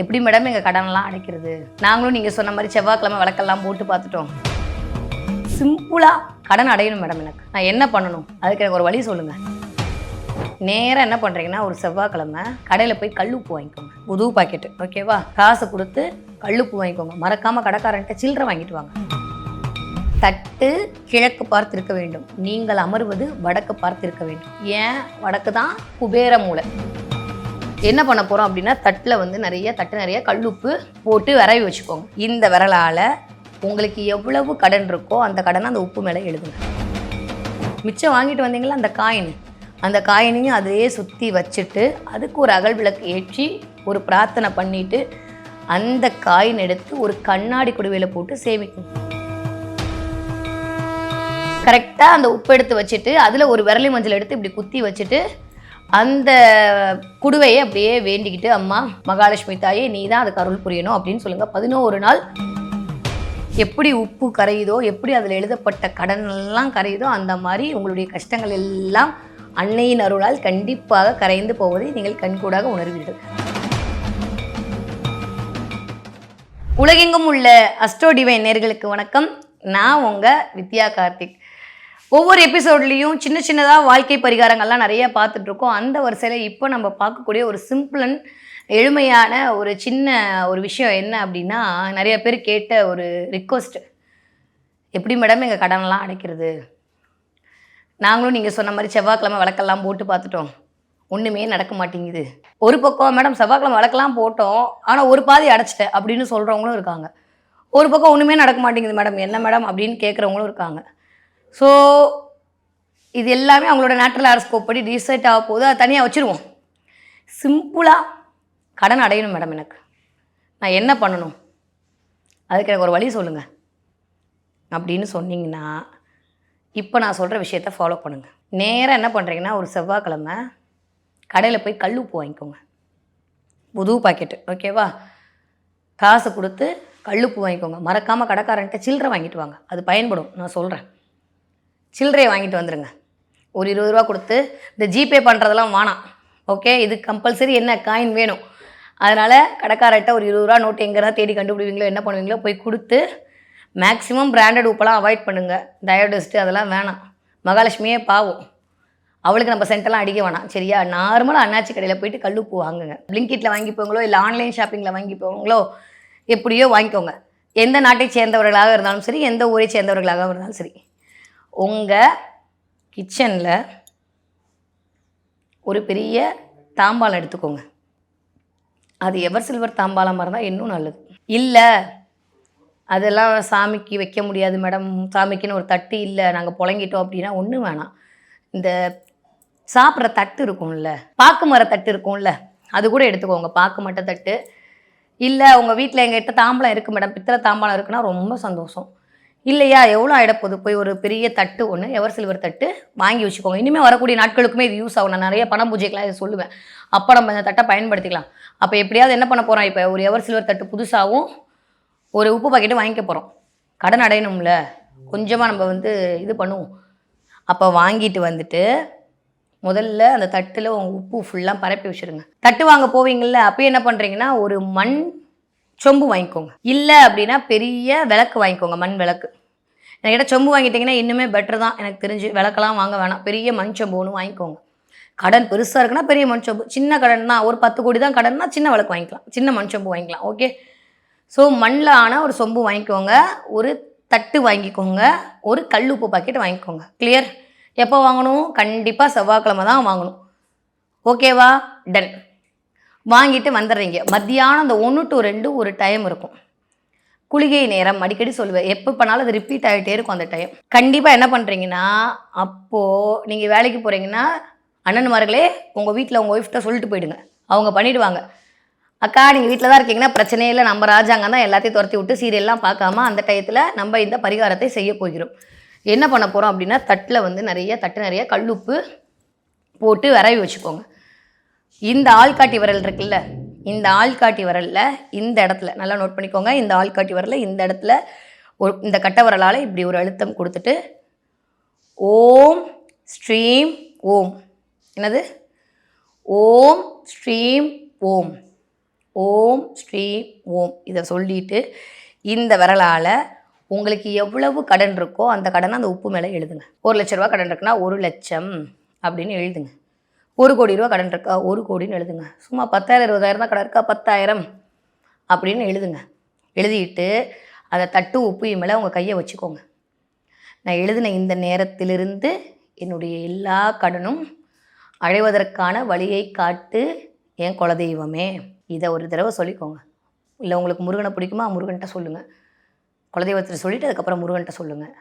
எப்படி மேடம் எங்கள் கடனெல்லாம் அடைக்கிறது? நாங்களும் நீங்கள் சொன்ன மாதிரி செவ்வாய்க்கிழமை விளக்கெல்லாம் போட்டு பார்த்துட்டோம். சிம்பிளாக கடன் அடையணும் மேடம் எனக்கு. நான் என்ன பண்ணணும்? அதுக்கு எனக்கு ஒரு வழி சொல்லுங்கள் நேராக என்ன பண்ணுறீங்கன்னா ஒரு செவ்வாய்க்கிழமை கடையில் போய் கல்லுப்பு வாங்கிக்கோங்க. புது பாக்கெட்டு ஓகேவா காசு கொடுத்து கல்லுப்பு வாங்கிக்கோங்க. மறக்காமல் கடைக்காரன்ட்ட சில்லறை வாங்கிட்டு வாங்க. தட்டு கிழக்கு பார்த்திருக்க வேண்டும். நீங்கள் அமர்வது வடக்கு பார்த்திருக்க வேண்டும். ஏன்? வடக்கு தான் குபேர மூலை என்ன பண்ண போகிறோம் அப்படின்னா தட்டில் வந்து நிறைய தட்டு நிறைய கல்லுப்பு போட்டு விரவி வச்சுக்கோங்க. இந்த விரலால் உங்களுக்கு எவ்வளவு கடன் இருக்கோ அந்த கடனை அந்த உப்பு மேலே எழுதுங்க. மிச்சம் வாங்கிட்டு வந்தீங்களா? அந்த காயின். அந்த காயினையும் அதையே சுற்றி வச்சுட்டு அதுக்கு ஒரு அகல் விளக்கு ஏற்றி ஒரு பிரார்த்தனை பண்ணிவிட்டு அந்த காயின் எடுத்து ஒரு கண்ணாடி குடுவையில் போட்டு சேமிக்கும். கரெக்டாக அந்த உப்பு எடுத்து வச்சுட்டு அதில் ஒரு விரலி மஞ்சள் எடுத்து இப்படி குத்தி வச்சுட்டு அந்த குடுவையை அப்படியே வேண்டிக்கிட்டு அம்மா மகாலட்சுமி தாயே நீ தான் அதுக்கு அருள் புரியணும் அப்படின்னு சொல்லுங்க. பதினோரு நாள் எப்படி உப்பு கரையுதோ எப்படி அதில் எழுதப்பட்ட கடன் எல்லாம் கரையுதோ அந்த மாதிரி உங்களுடைய கஷ்டங்கள் எல்லாம் அன்னையின் அருளால் கண்டிப்பாக கரைந்து போவதை நீங்கள் கண்கூடாக உணர்வீர்கள். உலகெங்கும் உள்ள அஸ்ட்ரோ டிவைன் நேர்களுக்கு வணக்கம். நான் உங்கள் வித்யா கார்த்திக். ஒவ்வொரு எபிசோட்லேயும் சின்ன சின்னதாக வாழ்க்கை பரிகாரங்கள்லாம் நிறைய பார்த்துட்ருக்கோம் அந்த வரிசையில் இப்போ நம்ம பார்க்கக்கூடிய ஒரு சிம்பிள் அண்ட் எளிமையான ஒரு சின்ன ஒரு விஷயம் என்ன அப்படின்னா நிறைய பேர் கேட்ட ஒரு ரிக்வஸ்ட் எப்படி மேடம் எங்கள் கடனெல்லாம் அடைக்கிறது? நாங்களும் நீங்கள் சொன்ன மாதிரி செவ்வாய்க்கிழமை விளக்கெல்லாம் போட்டு பார்த்துட்டோம். ஒன்றுமே நடக்க மாட்டேங்குது. ஒரு பக்கம் மேடம் செவ்வாய்க்கிழமை விளக்கெல்லாம் போட்டோம். ஆனால் ஒரு பாதி அடைச்சிட்டேன் அப்படின்னு சொல்கிறவங்களும் இருக்காங்க. ஒரு பக்கம் ஒன்றுமே நடக்க மாட்டேங்குது மேடம் என்ன மேடம் அப்படின்னு கேட்குறவங்களும் இருக்காங்க. ஸோ இது எல்லாமே அவங்களோட நேச்சுரல் ஹாரஸ்கோப் படி ரீசெட் ஆக போகுது. அதை தனியாக வச்சுருவோம். சிம்பிளாக கடன் அடையணும் மேடம் எனக்கு. நான் என்ன பண்ணணும்? அதுக்கு எனக்கு ஒரு வழி சொல்லுங்கள் அப்படின்னு சொன்னீங்கன்னா இப்போ நான் சொல்கிற விஷயத்த ஃபாலோ பண்ணுங்கள் நேராக என்ன பண்ணுறீங்கன்னா ஒரு செவ்வாய்க்கிழமை கடையில் போய் கல் உப்பு வாங்கிக்கோங்க. புது பாக்கெட்டு ஓகேவா காசு கொடுத்து கல்லுப்பு வாங்கிக்கோங்க. மறக்காமல் கடைக்காரன்ட்ட சில்லறை வாங்கிட்டு வாங்க. அது பயன்படும். நான் சொல்கிறேன் சில்லறையை வாங்கிட்டு வந்துடுங்க ஒரு இருபது ரூபா கொடுத்து இந்த ஜிபே பண்ணுறதெல்லாம் வேணாம். ஓகே இது கம்பல்சரி என்ன காயின் வேணும். அதனால் கடைக்காரர்கிட்ட ஒரு இருபது ரூபா நோட்டு எங்கே தான் தேடி கண்டுபிடிவீங்களோ என்ன பண்ணுவீங்களோ போய் கொடுத்து மேக்ஸிமம் பிராண்டட் உப்பெல்லாம் அவாய்ட் பண்ணுங்கள் டயோடஸ்ட்டு அதெல்லாம் வேணாம். மகாலட்சுமியே பாவம். அவளுக்கு நம்ம சென்டெல்லாம் அடிக்க வேணாம். சரியா? நார்மலாக அண்ணாச்சி கடையில் போயிட்டு கல்லுப்பு வாங்குங்க. பிளிங்கிட்டில் வாங்கிப்போங்களோ இல்லை ஆன்லைன் ஷாப்பிங்கில் வாங்கிப்போங்களோ எப்படியோ வாங்கிக்கோங்க. எந்த நாட்டை சேர்ந்தவர்களாக இருந்தாலும் சரி எந்த ஊரை சேர்ந்தவர்களாக இருந்தாலும் சரி. உங்கள் கிச்சனில் ஒரு பெரிய தாம்பாளம் எடுத்துக்கோங்க. அது எவர் சில்வர் தாம்பாளமாக இருந்தால் இன்னும் நல்லது. இல்லை அதெல்லாம் சாமிக்கு வைக்க முடியாது மேடம். சாமிக்குன்னு ஒரு தட்டு இல்லை. நாங்கள் புழங்கிட்டோம் அப்படின்னா ஒன்றும் வேணாம். இந்த சாப்பிட்ற தட்டு இருக்கும்ல பாக்கு மர தட்டு இருக்கும்ல அது கூட எடுத்துக்கோங்க. பாக்கு மட்ட தட்டு. இல்லை உங்கள் வீட்டில் எங்ககிட்ட தாம்பாளம் இருக்குது மேடம். பித்தளை தாம்பாளம் இருக்குன்னா ரொம்ப சந்தோஷம். இல்லையா? எவ்வளோ ஆகிடப்போகுது போய் ஒரு பெரிய தட்டு ஒன்று எவர் சில்வர் தட்டு வாங்கி வச்சுக்கோங்க. இனிமேல் வரக்கூடிய நாட்களுக்குமே இது யூஸ் ஆகும். நான் நிறைய பணம் பூஜைக்கெலாம் இதை சொல்லுவேன். அப்போ நம்ம இந்த தட்டை பயன்படுத்திக்கலாம். அப்போ எப்படியாவது என்ன பண்ண போகிறோம் இப்போ ஒரு எவர் சில்வர் தட்டு புதுசாகவும் ஒரு உப்பு பாக்கெட்டும் வாங்கிக்க போகிறோம் கடன் அடையணும்ல. கொஞ்சமாக நம்ம வந்து இது பண்ணுவோம். அப்போ வாங்கிட்டு வந்துட்டு முதல்ல அந்த தட்டில் உங்கள் உப்பு ஃபுல்லாக பரப்பி வச்சுருங்க. தட்டு வாங்க போவீங்கள்ல அப்போ என்ன பண்ணுறீங்கன்னா ஒரு மண் சொம்பு வாங்கிக்கோங்க. இல்லை அப்படின்னா பெரிய விளக்கு வாங்கிக்கோங்க மண் விளக்கு. என்கிட்ட சொம்பு வாங்கிட்டீங்கன்னா இன்னுமே பெட்டர் தான். எனக்கு தெரிஞ்சு விளக்கெல்லாம் வாங்க வேணாம். பெரிய மண் சொம்பு ஒன்று வாங்கிக்கோங்க. கடன் பெருசாக இருக்குன்னா பெரிய மண் சொம்பு. சின்ன கடன் தான் ஒரு பத்து கோடி தான் கடன்னா சின்ன விளக்கு வாங்கிக்கலாம். சின்ன மண் சொம்பு வாங்கிக்கலாம். ஓகே ஸோ மண்ணில் ஆனால் ஒரு சொம்பு வாங்கிக்கோங்க. ஒரு தட்டு வாங்கிக்கோங்க. ஒரு கல் உப்பு பாக்கெட் வாங்கிக்கோங்க. கிளியர் எப்போ வாங்கணும்? கண்டிப்பாக செவ்வாய்க்கிழமை தான் வாங்கணும். ஓகேவா டன் வாங்கிட்டு வந்துடுறீங்க. மத்தியானம் அந்த ஒன்று டு ரெண்டு ஒரு டைம் இருக்கும். குளிகை நேரம் அடிக்கடி சொல்லுவேன். எப்போ பண்ணாலும் அது ரிப்பீட் ஆகிட்டே இருக்கும் அந்த டைம் கண்டிப்பாக என்ன பண்ணுறீங்கன்னா அப்போது நீங்கள் வேலைக்கு போகிறீங்கன்னா அண்ணன்மார்களே உங்கள் வீட்டில் உங்கள் ஒய்ஃப்ட்ட சொல்லிட்டு போயிடுங்க. அவங்க பண்ணிவிடுவாங்க அக்கா நீங்கள் வீட்டில் தான் இருக்கீங்கன்னா பிரச்சனையே இல்லை. நம்ம ராஜாங்க தான் எல்லாத்தையும் துரத்தி விட்டு சீரியல்லாம் பார்க்காம அந்த டயத்தில் நம்ம இந்த பரிகாரத்தை செய்ய போகிறோம். என்ன பண்ண போகிறோம் அப்படின்னா தட்டில் வந்து நிறைய தட்டு நிறைய கல்லுப்பு போட்டு விரவி வச்சுக்கோங்க. இந்த ஆள்காட்டி விரல் இருக்குல்ல இந்த ஆள்காட்டி விரலில் இந்த இடத்துல நல்லா நோட் பண்ணிக்கோங்க இந்த ஆள்காட்டி விரலில் இந்த இடத்துல ஒரு இந்த கட்டை விரலால் இப்படி ஒரு அழுத்தம் கொடுத்துட்டு ஓம் ஸ்ட்ரீம் ஓம். என்னது? ஓம் ஸ்ரீம் ஓம். ஓம் ஸ்ரீம் ஓம். இதை சொல்லிட்டு இந்த விரலால் உங்களுக்கு எவ்வளவு கடன் இருக்கோ அந்த கடனை அந்த உப்பு மேலே எழுதுங்க. ஒரு லட்ச ரூபா கடன் இருக்குன்னா ஒரு லட்சம் அப்படின்னு எழுதுங்க. ஒரு கோடி ரூபா கடன் இருக்கா? ஒரு கோடின்னு எழுதுங்க. சும்மா பத்தாயிரம் இருபதாயிரம் தான் கடன் இருக்கா? பத்தாயிரம் அப்படின்னு எழுதுங்க. எழுதிட்டு அதை தட்டு உப்பு மேலே உங்கள் கையை வச்சுக்கோங்க. நான் எழுதின இந்த நேரத்திலிருந்து என்னுடைய எல்லா கடனும் அழைவதற்கான வழியை காட்டு என் குலதெய்வமே. இதை ஒரு தடவை சொல்லிக்கோங்க. இல்லை உங்களுக்கு முருகனை பிடிக்குமா? முருகன்கிட்ட சொல்லுங்கள் குலதெய்வத்தை சொல்லிவிட்டு அதுக்கப்புறம் முருகன்கிட்ட சொல்லுங்கள்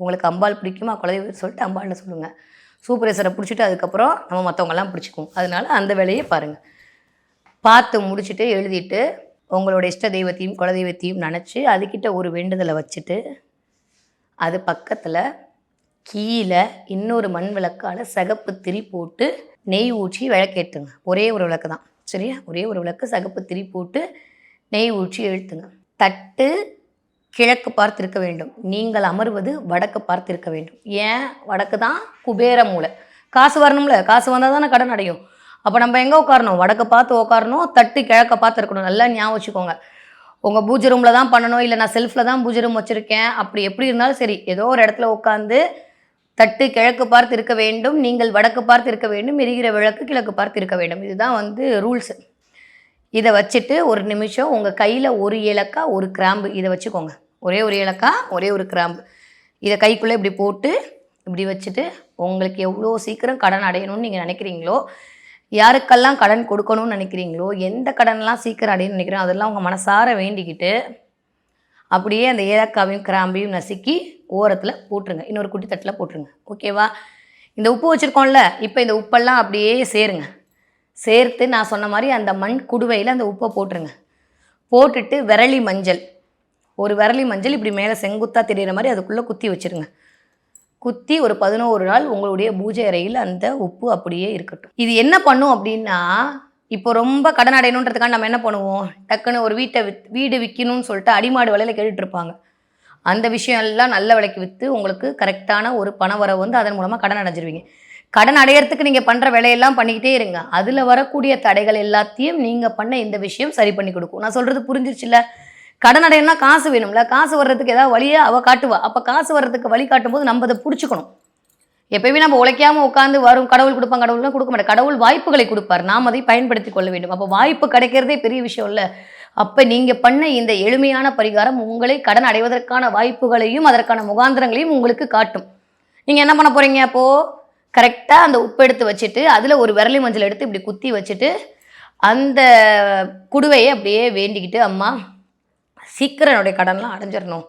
உங்களுக்கு அம்பாள் பிடிக்குமா? குலதெய்வத்தை சொல்லிட்டு அம்பாள்கிட்ட சொல்லுங்கள் சூப்பரேசரை பிடிச்சிட்டு அதுக்கப்புறம் நம்ம மற்றவங்கெல்லாம் பிடிச்சிக்குவோம். அதனால அந்த வேலையை பாருங்கள் பார்த்து முடிச்சுட்டு எழுதிட்டு உங்களோட இஷ்ட தெய்வத்தையும் குலதெய்வத்தையும் நினச்சி அதுக்கிட்ட ஒரு வேண்டுதலை வச்சுட்டு அது பக்கத்தில் கீழே இன்னொரு மண் விளக்கால் சகப்பு திரி போட்டு நெய் ஊற்றி விளக்கேற்றுங்க ஒரே ஒரு விளக்கு தான் சரியா? ஒரே ஒரு விளக்கு சகப்பு திரி போட்டு நெய் ஊற்றி எழுத்துங்க தட்டு கிழக்கு பார்த்திருக்க வேண்டும். நீங்கள் அமர்வது வடக்கு பார்த்திருக்க வேண்டும். ஏன்? வடக்கு தான் குபேர மூலை. காசு வரணும்ல? காசு வந்தால் தானே கடன் அடையும். அப்போ நம்ம எங்கே உட்காரணும்? வடக்கு பார்த்து உட்காரணும் தட்டு கிழக்க பார்த்து இருக்கணும் நல்லா ஞாபகம் வச்சுக்கோங்க. உங்கள் பூஜை ரூமில் தான் பண்ணணும் இல்லை நான் செல்ஃபில் தான் பூஜை ரூம் வச்சுருக்கேன். அப்படி எப்படி இருந்தாலும் சரி ஏதோ ஒரு இடத்துல உட்காந்து தட்டு கிழக்கு பார்த்து இருக்க வேண்டும் நீங்கள் வடக்கு பார்த்து இருக்க வேண்டும் எரிகிற விளக்கு கிழக்கு பார்த்து இருக்க வேண்டும். இதுதான் வந்து ரூல்ஸு இதை வச்சுட்டு ஒரு நிமிஷம் உங்கள் கையில் ஒரு ஏலக்காய் ஒரு கிராம்பு. இதை வச்சுக்கோங்க. ஒரே ஒரு ஏலக்காய் ஒரே ஒரு கிராம்பு. இதை கைக்குள்ளே இப்படி போட்டு இப்படி வச்சுட்டு உங்களுக்கு எவ்வளோ சீக்கிரம் கடன் அடையணும்னு நீங்கள் நினைக்கிறீங்களோ யாருக்கெல்லாம் கடன் கொடுக்கணும்னு நினைக்கிறீங்களோ எந்த கடன்லாம் சீக்கிரம் அடையணும்னு நினைக்கிறோம் அதெல்லாம் உங்கள் மனசார வேண்டிக்கிட்டு அப்படியே அந்த ஏலக்காவையும் கிராம்பையும் நசுக்கி ஓரத்தில் போட்டுருங்க. இன்னொரு குட்டி தட்டில் போட்டுருங்க. ஓகேவா? இந்த உப்பு வச்சுருக்கோம்ல இப்போ இந்த உப்பெல்லாம் அப்படியே சேருங்க. சேர்த்து நான் சொன்ன மாதிரி அந்த மண் குடுவையில் அந்த உப்பை போட்டுருங்க. போட்டுட்டு விரலி மஞ்சள். ஒரு விரலி மஞ்சள் இப்படி மேலே செங்குத்தாக தெரிகிற மாதிரி அதுக்குள்ளே குத்தி வச்சுருங்க. குத்தி ஒரு பதினோரு நாள் உங்களுடைய பூஜை அறையில் அந்த உப்பு அப்படியே இருக்கட்டும். இது என்ன பண்ணும் அப்படின்னா இப்போ ரொம்ப கடன் அடையணுன்றதுக்காக நம்ம என்ன பண்ணுவோம்? டக்குன்னு ஒரு வீட்டை வித் வீடு விற்கணும்னு சொல்லிட்டு அடிமாடு விலையில கேட்டுட்ருப்பாங்க அந்த விஷயம் எல்லாம் நல்ல விலைக்கு விற்று உங்களுக்கு கரெக்டான ஒரு பண வரவு வந்து அதன் மூலமாக கடன் அடைஞ்சிருவீங்க. கடன் அடையறதுக்கு நீங்கள் பண்ணுற வேலையெல்லாம் பண்ணிக்கிட்டே இருங்க. அதில் வரக்கூடிய தடைகள் எல்லாத்தையும் நீங்கள் பண்ண இந்த விஷயம் சரி பண்ணி கொடுக்கும். நான் சொல்கிறது புரிஞ்சிருச்சுல்ல? கடன் அடையணும்னா காசு வேணும்ல? காசு வர்றதுக்கு ஏதாவது வழியை அவள் காட்டுவா. அப்போ காசு வர்றதுக்கு வழி காட்டும் போது நம்ம அதை பிடிச்சிக்கணும். எப்பயுமே நம்ம உழைக்காமல் உட்காந்து வரும் கடவுள் கொடுப்பாங்க கடவுள்லாம் கொடுக்க மாட்டேன் கடவுள் வாய்ப்புகளை கொடுப்பார். நாம் அதை பயன்படுத்தி கொள்ள வேண்டும். அப்போ வாய்ப்பு கிடைக்கிறதே பெரிய விஷயம் இல்லை. அப்போ நீங்கள் பண்ண இந்த எளிமையான பரிகாரம் உங்களை கடன் அடைவதற்கான வாய்ப்புகளையும் அதற்கான முகாந்திரங்களையும் உங்களுக்கு காட்டும். நீங்கள் என்ன பண்ண போகிறீங்க அப்போது கரெக்டாக அந்த உப்பு எடுத்து வச்சுட்டு அதில் ஒரு விரலி மஞ்சள் எடுத்து இப்படி குத்தி வச்சுட்டு அந்த குடுவையை அப்படியே வேண்டிக்கிட்டு அம்மா சீக்கிரம் என்னுடைய கடன்லாம் அடைஞ்சிடணும்.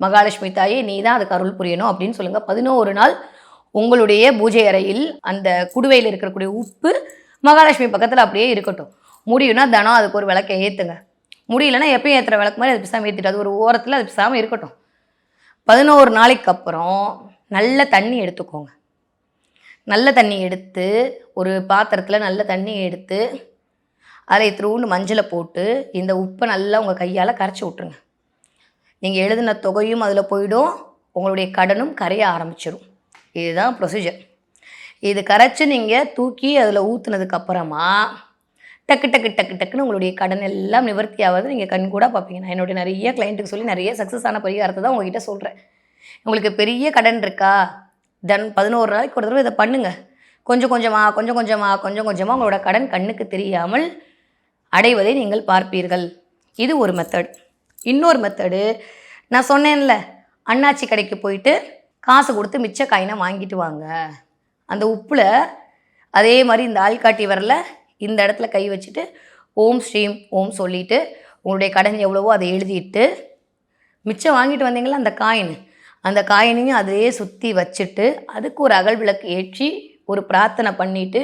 மகாலட்சுமி தாயே நீ தான் அதுக்கு அருள் புரியணும் அப்படின்னு சொல்லுங்கள் பதினோரு நாள் உங்களுடைய பூஜை அறையில் அந்த குடுவையில் இருக்கக்கூடிய உப்பு மகாலட்சுமி பக்கத்தில் அப்படியே இருக்கட்டும். முடியும்னா தினம் அதுக்கு ஒரு விளக்கை ஏற்றுங்க முடியலன்னா எப்பயும் ஏற்றுற விளக்கு மாதிரி அது பிசாமல் ஏற்றிட்டு அது ஒரு ஓரத்தில் அது பிசாமல் இருக்கட்டும். பதினோரு நாளைக்கு அப்புறம் நல்ல தண்ணி எடுத்துக்கோங்க. நல்ல தண்ணி எடுத்து ஒரு பாத்திரத்தில் நல்ல தண்ணி எடுத்து அதில் இத்திரூண்டு மஞ்சளை போட்டு இந்த உப்பை நல்லா உங்கள் கையால் கரைச்சி விட்ருங்க நீங்கள் எழுதின தொகையும் அதில் போயிடும் உங்களுடைய கடனும் கரைய ஆரம்பிச்சிடும் இதுதான் ப்ரொசீஜர் இது கரைச்சி நீங்கள் தூக்கி அதில் ஊற்றுனதுக்கப்புறமா டக்கு டக்கு டக்கு டக்குன்னு உங்களுடைய கடன் எல்லாம் நிவர்த்தி ஆகாது நீங்கள் கண் கூட பார்ப்பீங்க. நான் என்னுடைய நிறைய கிளைண்ட்டுக்கு சொல்லி நிறைய சக்ஸஸ் ஆன பரிகாரத்தை தான் உங்ககிட்ட சொல்கிறேன் உங்களுக்கு பெரிய கடன் இருக்கா? தென் பதினோரு நாளைக்கு ஒரு தடவை இதை பண்ணுங்கள் கொஞ்சம் கொஞ்சமாக கொஞ்சம் கொஞ்சமாக கொஞ்சம் கொஞ்சமாக உங்களோட கடன் கண்ணுக்கு தெரியாமல் அடைவதை நீங்கள் பார்ப்பீர்கள். இது ஒரு மெத்தட் இன்னொரு மெத்தடு நான் சொன்னேன்ல அண்ணாச்சி கடைக்கு போயிட்டு காசு கொடுத்து மிச்ச காயினை வாங்கிட்டு வாங்க. அந்த உப்பில் அதே மாதிரி இந்த ஆள்காட்டி வரல இந்த இடத்துல கை வச்சுட்டு ஓம் ஸ்ரீம் ஓம் சொல்லிட்டு உங்களுடைய கடன் எவ்வளவோ அதை எழுதிட்டு மிச்சம் வாங்கிட்டு வந்தீங்களா அந்த காயின் அந்த காயினையும் அதையே சுற்றி வச்சுட்டு அதுக்கு ஒரு அகல் விளக்கு ஏற்றி ஒரு பிரார்த்தனை பண்ணிட்டு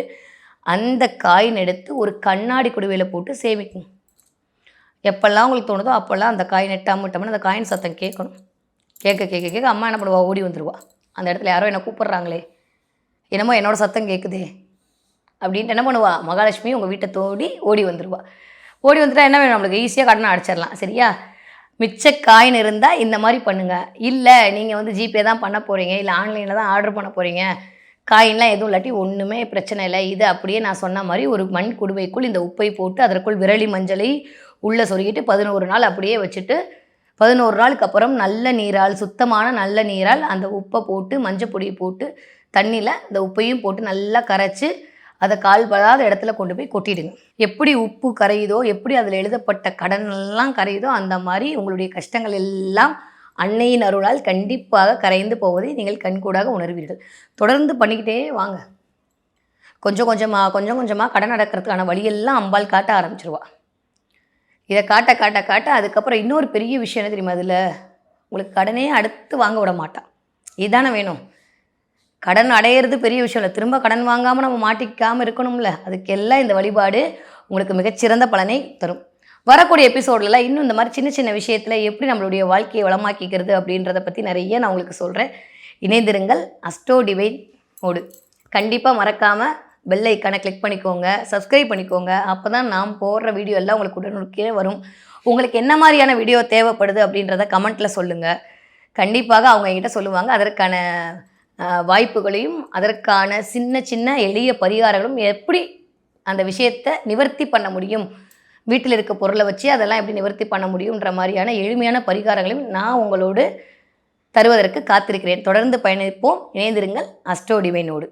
அந்த காயின் எடுத்து ஒரு கண்ணாடி குடுவையில் போட்டு சேமிக்கும். எப்பெல்லாம் உங்களுக்கு தோணுதோ அப்போல்லாம் அந்த காயின் எட்டாம அந்த காயின் சத்தம் கேட்கணும். கேட்க கேட்க கேட்க அம்மா என்ன பண்ணுவா? ஓடி வந்துடுவா அந்த இடத்துல யாரோ என்னை கூப்பிட்றாங்களே. என்னமோ என்னோடய சத்தம் கேட்குதே. அப்படின்ட்டு என்ன பண்ணுவா? மகாலட்சுமி உங்கள் வீட்டை தோடி ஓடி வந்துடுவா ஓடி வந்துட்டால் என்ன வேணும்? நம்மளுக்கு ஈஸியாக கடனை அடிச்சிடலாம். சரியா? மிச்ச காயின் இருந்தால் இந்த மாதிரி பண்ணுங்கள் இல்லை நீங்கள் வந்து ஜிபே தான் பண்ண போகிறீங்க இல்லை ஆன்லைனில் தான் ஆர்டர் பண்ண போகிறீங்க காயின்லாம் எதுவும் இல்லாட்டி ஒன்றுமே பிரச்சனை இல்லை. இது அப்படியே நான் சொன்ன மாதிரி ஒரு மண் குடுவைக்குள் இந்த உப்பை போட்டு அதற்குள் விரலி மஞ்சளை உள்ளே சொருகிட்டு பதினோரு நாள் அப்படியே வச்சுட்டு பதினோரு நாளுக்கு அப்புறம் நல்ல நீரால் சுத்தமான நல்ல நீரால் அந்த உப்பை போட்டு மஞ்சள் பொடியை போட்டு தண்ணியில் இந்த உப்பையும் போட்டு நல்லா கரைச்சி அதை கால் படாத இடத்துல கொண்டு போய் கொட்டிடுங்க. எப்படி உப்பு கரையுதோ எப்படி அதில் எழுதப்பட்ட கடன் எல்லாம் கரையுதோ அந்த மாதிரி உங்களுடைய கஷ்டங்கள் எல்லாம் அன்னையின் அருளால் கண்டிப்பாக கரைந்து போவதை நீங்கள் கண்கூடாக உணர்வீர்கள். தொடர்ந்து பண்ணிக்கிட்டே வாங்க. கொஞ்சம் கொஞ்சமாக கொஞ்சம் கொஞ்சமாக கடன் அடக்கிறதுக்கான வழியெல்லாம் அம்பாள் காட்ட ஆரம்பிச்சிருவா. இதை காட்ட காட்ட காட்ட அதுக்கப்புறம் இன்னொரு பெரிய விஷயம் என்ன தெரியுமா அதில் உங்களுக்கு கடனே அடுத்து வாங்க விட மாட்டான் இதுதானே வேணும். கடன் அடையிறது பெரிய விஷயம் இல்லை. திரும்ப கடன் வாங்காமல் நம்ம மாட்டிக்காமல் இருக்கணும்ல. அதுக்கெல்லாம் இந்த வழிபாடு உங்களுக்கு மிகச்சிறந்த பலனை தரும். வரக்கூடிய எபிசோட்லலாம் இன்னும் இந்த மாதிரி சின்ன சின்ன விஷயத்தில் எப்படி நம்மளுடைய வாழ்க்கையை வளமாக்கிக்கிறது அப்படின்றத பற்றி நிறைய நான் உங்களுக்கு சொல்கிறேன் இணைந்திருங்கள் அஸ்டோ டிவைன் ஓடு கண்டிப்பாக மறக்காமல் பெல் ஐக்கானை கிளிக் பண்ணிக்கோங்க. சப்ஸ்கிரைப் பண்ணிக்கோங்க. அப்போ தான் நாம் போடுற வீடியோ எல்லாம் உங்களுக்கு உடனுக்கே வரும். உங்களுக்கு என்ன மாதிரியான வீடியோ தேவைப்படுது அப்படின்றத கமெண்ட்டில் சொல்லுங்கள் கண்டிப்பாக அவங்க என்கிட்ட சொல்லுவாங்க. அதற்கான வாய்ப்புகளையும் அதற்கான சின்ன சின்ன எளிய பரிகாரங்களும் எப்படி அந்த விஷயத்தை நிவர்த்தி பண்ண முடியும்? வீட்டில் இருக்க பொருளை வச்சு அதெல்லாம் எப்படி நிவர்த்தி பண்ண முடியுன்ற மாதிரியான எளிமையான பரிகாரங்களையும் நான் உங்களோடு தருவதற்கு காத்திருக்கிறேன். தொடர்ந்து பயணிப்போம். இணைந்திருங்கள் அஸ்டோ டிவைனோடு.